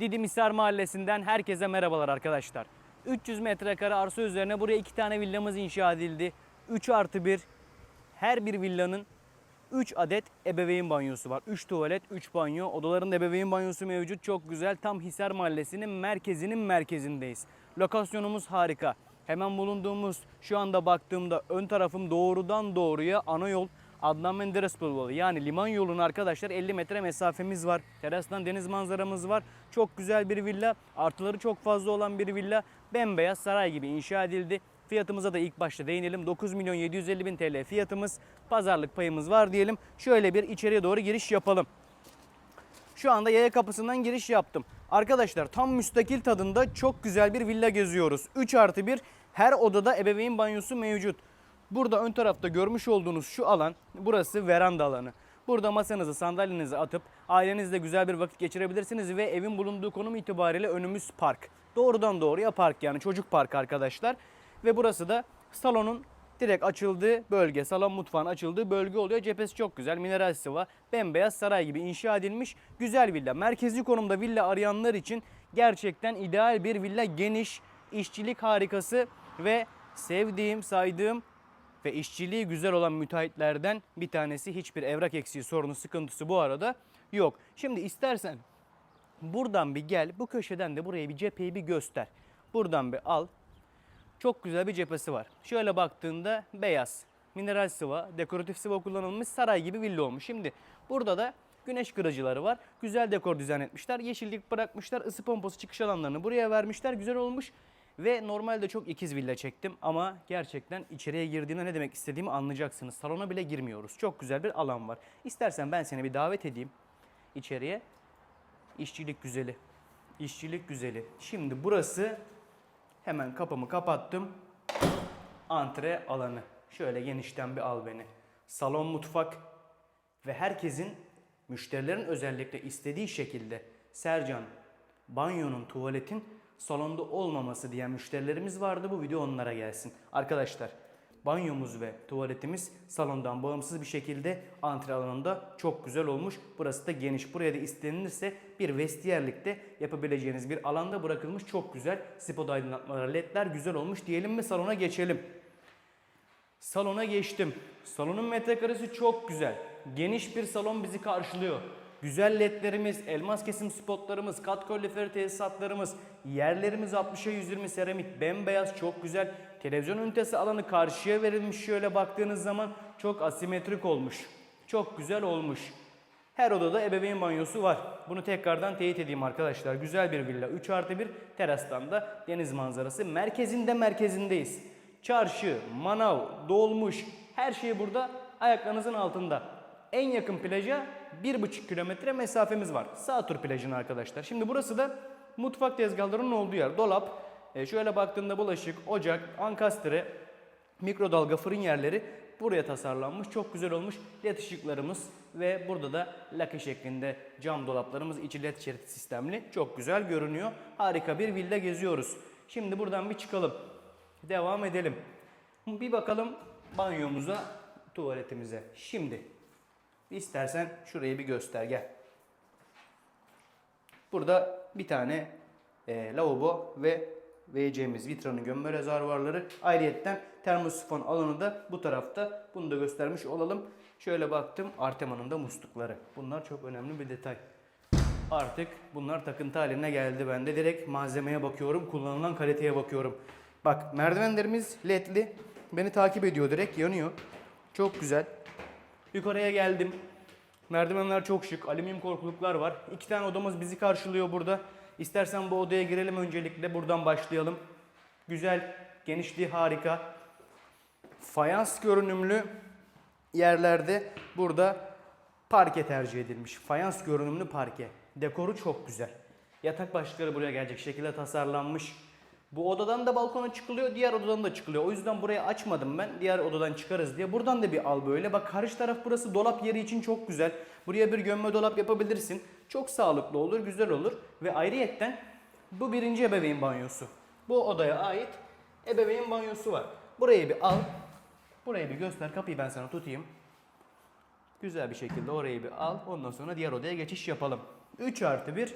Didim Hisar Mahallesi'nden herkese merhabalar arkadaşlar. 300 metrekare arsa üzerine buraya iki tane villamız inşa edildi. 3 artı 1 her bir villanın 3 adet ebeveyn banyosu var. 3 tuvalet, 3 banyo. Odaların ebeveyn banyosu mevcut. Çok güzel. Tam Hisar Mahallesi'nin merkezinin merkezindeyiz. Lokasyonumuz harika. Hemen bulunduğumuz şu anda baktığımda ön tarafım doğrudan doğruya ana yol Adnan Menderes Bulvarı yani liman yoluna arkadaşlar 50 metre mesafemiz var. Terastan deniz manzaramız var. Çok güzel bir villa. Artıları çok fazla olan bir villa. Bembeyaz saray gibi inşa edildi. Fiyatımıza da ilk başta değinelim. 9 milyon 750 bin TL fiyatımız. Pazarlık payımız var diyelim. Şöyle bir içeriye doğru giriş yapalım. Şu anda yaya kapısından giriş yaptım. Arkadaşlar tam müstakil tadında çok güzel bir villa geziyoruz. 3 artı 1 her odada ebeveyn banyosu mevcut. Burada ön tarafta görmüş olduğunuz şu alan burası veranda alanı. Burada masanızı sandalyenizi atıp ailenizle güzel bir vakit geçirebilirsiniz ve evin bulunduğu konum itibariyle önümüz park. Doğrudan doğruya park yani çocuk parkı arkadaşlar. Ve burası da salonun direkt açıldığı bölge, salon mutfağın açıldığı bölge oluyor. Cephesi çok güzel, mineral sıva, bembeyaz saray gibi inşa edilmiş güzel villa. Merkezi konumda villa arayanlar için gerçekten ideal bir villa. Geniş, işçilik harikası ve sevdiğim, saydığım ve işçiliği güzel olan müteahhitlerden bir tanesi. Hiçbir evrak eksiği sorunu, sıkıntısı bu arada yok. Şimdi istersen buradan bir gel, bu köşeden de buraya bir cepheyi bir göster. Buradan bir al, çok güzel bir cephesi var. Şöyle baktığında beyaz, mineral sıva, dekoratif sıva kullanılmış saray gibi villa olmuş. Şimdi burada da güneş kırıcıları var. Güzel dekor dizayn etmişler. Yeşillik bırakmışlar. Isı pompası çıkış alanlarını buraya vermişler. Güzel olmuş. Ve normalde çok ikiz villa çektim ama gerçekten içeriye girdiğimde ne demek istediğimi anlayacaksınız. Salona bile girmiyoruz. Çok güzel bir alan var. İstersen ben seni bir davet edeyim içeriye. İşçilik güzeli. İşçilik güzeli. Şimdi burası Hemen kapımı kapattım. Antre alanı. Şöyle genişten bir al beni. Salon mutfak ve herkesin müşterilerin özellikle istediği şekilde Sercan banyonun tuvaletin salonda olmaması diyen müşterilerimiz vardı. Bu video onlara gelsin. Arkadaşlar banyomuz ve tuvaletimiz salondan bağımsız bir şekilde antre alanında çok güzel olmuş. Burası da geniş. Buraya da istenilirse bir vestiyerlikte yapabileceğiniz bir alanda bırakılmış. Çok güzel. Spot aydınlatmaları, ledler güzel olmuş. Diyelim mi salona geçelim. Salona geçtim. Salonun metrekaresi çok güzel. Geniş bir salon bizi karşılıyor. Güzel ledlerimiz, elmas kesim spotlarımız, kat kaloriferi tesisatlarımız, yerlerimiz 60'a 120 seramik, bembeyaz çok güzel. Televizyon ünitesi alanı karşıya verilmiş şöyle baktığınız zaman çok asimetrik olmuş. Çok güzel olmuş. Her odada ebeveyn banyosu var. Bunu tekrardan teyit edeyim arkadaşlar. Güzel bir villa. 3 artı 1 terastan da deniz manzarası. Merkezinde merkezindeyiz. Çarşı, manav, dolmuş her şey burada ayaklarınızın altında. En yakın plaja 1,5 kilometre mesafemiz var. Sağtur plajına arkadaşlar. Şimdi burası da mutfak tezgahlarının olduğu yer. Dolap, e, şöyle baktığında bulaşık, ocak, ankastre, mikrodalga fırın yerleri buraya tasarlanmış. Çok güzel olmuş. LED ışıklarımız ve burada da laki şeklinde cam dolaplarımız içi LED şerit sistemli. Çok güzel görünüyor. Harika bir villa geziyoruz. Şimdi buradan bir çıkalım. Devam edelim. Bir bakalım banyomuza, tuvaletimize. Şimdi istersen şurayı bir göster gel. Burada bir tane e, lavabo ve VC'miz, vitranın gömme rezervuarları. Ayrıyetten termosifon alanı da bu tarafta. Bunu da göstermiş olalım. Şöyle baktım Artema'nın da muslukları. Bunlar çok önemli bir detay. Artık bunlar takıntı haline geldi bende. Direkt malzemeye bakıyorum, kullanılan kaliteye bakıyorum. Bak merdivenlerimiz ledli. Beni takip ediyor direkt yanıyor. Çok güzel. Yukarıya geldim. Merdivenler çok şık. Alüminyum korkuluklar var. İki tane odamız bizi karşılıyor burada. İstersen bu odaya girelim öncelikle. Buradan başlayalım. Güzel. Genişliği harika. Fayans görünümlü yerlerde burada parke tercih edilmiş. Fayans görünümlü parke. Dekoru çok güzel. Yatak başlıkları buraya gelecek şekilde tasarlanmış. Bu odadan da balkona çıkılıyor, diğer odadan da çıkılıyor. O yüzden burayı açmadım ben. Diğer odadan çıkarız diye. Buradan da bir al böyle. Bak karşı taraf burası dolap yeri için çok güzel. Buraya bir gömme dolap yapabilirsin. Çok sağlıklı olur, güzel olur. Ve ayrıyetten bu birinci ebeveyn banyosu. Bu odaya ait ebeveyn banyosu var. Burayı bir al. Burayı bir göster. Kapıyı ben sana tutayım. Güzel bir şekilde orayı bir al. Ondan sonra diğer odaya geçiş yapalım. 3 artı 1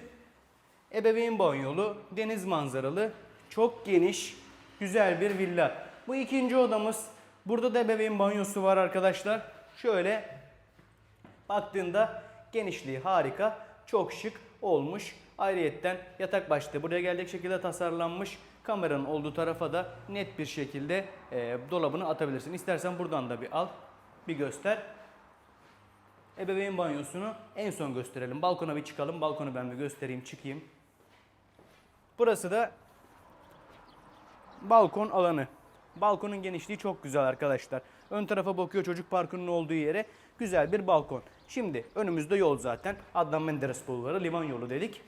ebeveyn banyolu, deniz manzaralı, çok geniş, güzel bir villa. Bu ikinci odamız. Burada da ebeveyn banyosu var arkadaşlar. Şöyle baktığında genişliği harika, çok şık olmuş. Ayrıyetten yatak başlığı buraya gelecek şekilde tasarlanmış. Kameranın olduğu tarafa da net bir şekilde e, dolabını atabilirsin. İstersen buradan da bir al, bir göster. Ebeveyn banyosunu en son gösterelim. Balkona bir çıkalım. Balkonu ben bir göstereyim, çıkayım. Burası da balkon alanı. Balkonun genişliği çok güzel arkadaşlar. Ön tarafa bakıyor çocuk parkının olduğu yere. Güzel bir balkon. Şimdi önümüzde yol zaten. Adnan Menderes Bulvarı, liman yolu dedik.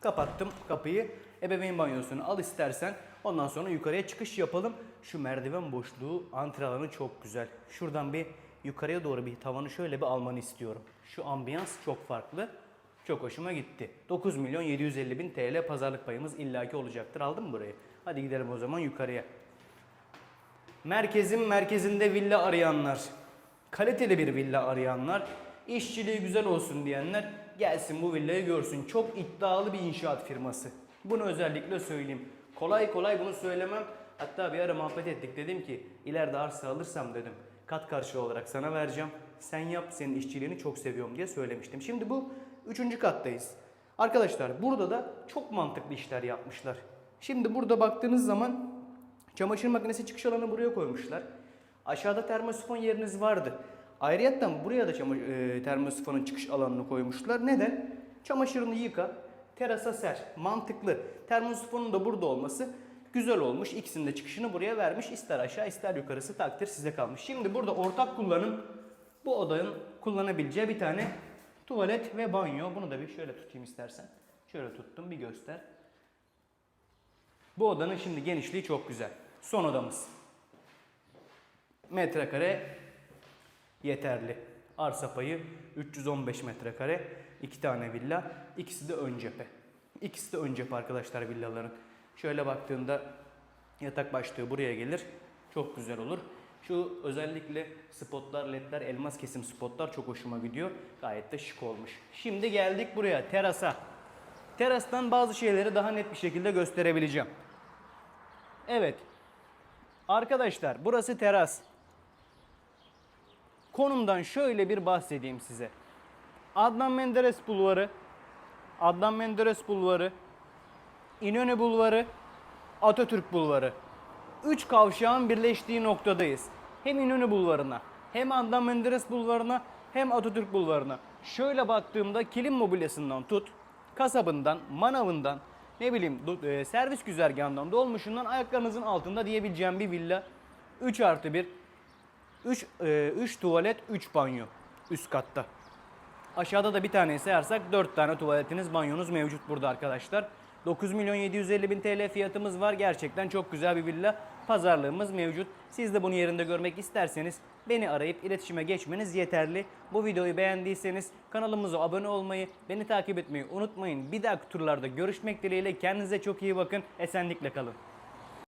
Kapattım kapıyı. Ebeveyn banyosunu al istersen. Ondan sonra yukarıya çıkış yapalım. Şu merdiven boşluğu antre alanı çok güzel. Şuradan bir yukarıya doğru bir tavanı şöyle bir almanı istiyorum. Şu ambiyans çok farklı. Çok hoşuma gitti. 9 milyon 750 bin TL pazarlık payımız illaki olacaktır. Aldın mı burayı? Hadi gidelim o zaman yukarıya. Merkezin merkezinde villa arayanlar, kaliteli bir villa arayanlar, işçiliği güzel olsun diyenler gelsin bu villayı görsün. Çok iddialı bir inşaat firması. Bunu özellikle söyleyeyim. Kolay kolay bunu söylemem. Hatta bir ara muhabbet ettik. Dedim ki ileride arsa alırsam dedim kat karşılığı olarak sana vereceğim. Sen yap senin işçiliğini çok seviyorum diye söylemiştim. Şimdi bu üçüncü kattayız. Arkadaşlar burada da çok mantıklı işler yapmışlar. Şimdi burada baktığınız zaman Çamaşır makinesi çıkış alanı buraya koymuşlar. Aşağıda termosifon yeriniz vardı. Ayrıyeten buraya da çama- e, termosifonun çıkış alanını koymuşlar. Neden? Çamaşırını yıka, terasa ser. Mantıklı. Termosifonun da burada olması güzel olmuş. İkisinin de çıkışını buraya vermiş. İster aşağı ister yukarısı takdir size kalmış. Şimdi burada ortak kullanım bu odanın kullanabileceği bir tane tuvalet ve banyo. Bunu da bir şöyle tutayım istersen. Şöyle tuttum bir göster. Bu odanın şimdi genişliği çok güzel. Son odamız. Metrekare yeterli. Arsa payı 315 metrekare. iki tane villa. İkisi de ön cephe. İkisi de ön cephe arkadaşlar villaların. Şöyle baktığında yatak başlığı buraya gelir. Çok güzel olur. Şu özellikle spotlar, ledler, elmas kesim spotlar çok hoşuma gidiyor. Gayet de şık olmuş. Şimdi geldik buraya terasa. Terastan bazı şeyleri daha net bir şekilde gösterebileceğim. Evet. Arkadaşlar burası teras. Konumdan şöyle bir bahsedeyim size. Adnan Menderes Bulvarı, Adnan Menderes Bulvarı, İnönü Bulvarı, Atatürk Bulvarı. Üç kavşağın birleştiği noktadayız. Hem İnönü Bulvarı'na, hem Adnan Menderes Bulvarı'na, hem Atatürk Bulvarı'na. Şöyle baktığımda kilim mobilyasından tut, kasabından, manavından, ne bileyim e, servis güzergahından, dolmuşundan ayaklarınızın altında diyebileceğim bir villa. 3 artı 1, 3, 3 tuvalet, 3 banyo üst katta. Aşağıda da bir tane sayarsak 4 tane tuvaletiniz, banyonuz mevcut burada arkadaşlar. 9 milyon 750 bin TL fiyatımız var. Gerçekten çok güzel bir villa. Pazarlığımız mevcut. Siz de bunu yerinde görmek isterseniz beni arayıp iletişime geçmeniz yeterli. Bu videoyu beğendiyseniz kanalımıza abone olmayı, beni takip etmeyi unutmayın. Bir dahaki turlarda görüşmek dileğiyle kendinize çok iyi bakın. Esenlikle kalın.